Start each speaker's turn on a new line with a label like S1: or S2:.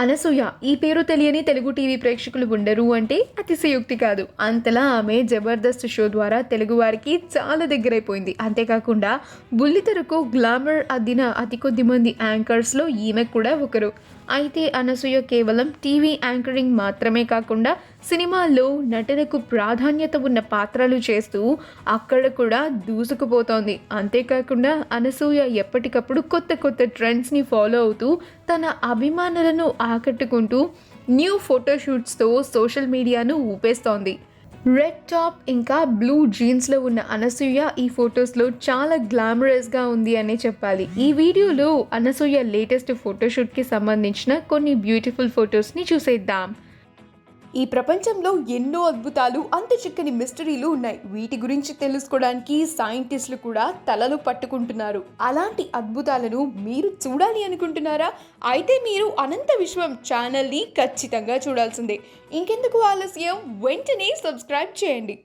S1: అనసూయ ఈ పేరు తెలియని తెలుగు టీవీ ప్రేక్షకులు ఉండరు అంటే అతిశయోక్తి కాదు. అంతలా ఆమె జబర్దస్త్ షో ద్వారా తెలుగు వారికి చాలా దగ్గరైపోయింది. అంతేకాకుండా బుల్లితెరకు గ్లామర్ అద్దిన అతి కొద్ది మంది యాంకర్స్లో ఈమె కూడా ఒకరు. అయితే అనసూయ కేవలం టీవీ యాంకరింగ్ మాత్రమే కాకుండా సినిమాల్లో నటనకు ప్రాధాన్యత ఉన్న పాత్రలు చేస్తూ అక్కడ కూడా దూసుకుపోతోంది. అంతేకాకుండా అనసూయ ఎప్పటికప్పుడు కొత్త కొత్త ట్రెండ్స్ని ఫాలో అవుతూ తన అభిమానులను ఆకట్టుకుంటూ న్యూ ఫోటోషూట్స్తో సోషల్ మీడియాను ఊపేస్తోంది. రెడ్ టాప్ ఇంకా బ్లూ జీన్స్లో ఉన్న అనసూయ ఈ ఫొటోస్లో చాలా గ్లామరస్గా ఉంది అనే చెప్పాలి. ఈ వీడియోలో అనసూయ లేటెస్ట్ ఫోటోషూట్కి సంబంధించిన కొన్ని బ్యూటిఫుల్ ఫొటోస్ని చూసేద్దాం.
S2: ఈ ప్రపంచంలో ఎన్నో అద్భుతాలు అంత చిక్కని మిస్టరీలు ఉన్నాయి. వీటి గురించి తెలుసుకోవడానికి సైంటిస్టులు కూడా తలలు పట్టుకుంటున్నారు. అలాంటి అద్భుతాలను మీరు చూడాలి అనుకుంటున్నారా? అయితే మీరు అనంత విశ్వం ఛానల్ని ఖచ్చితంగా చూడాల్సిందే. ఇంకెందుకు ఆలస్యం? వెంటనే సబ్స్క్రైబ్ చేయండి.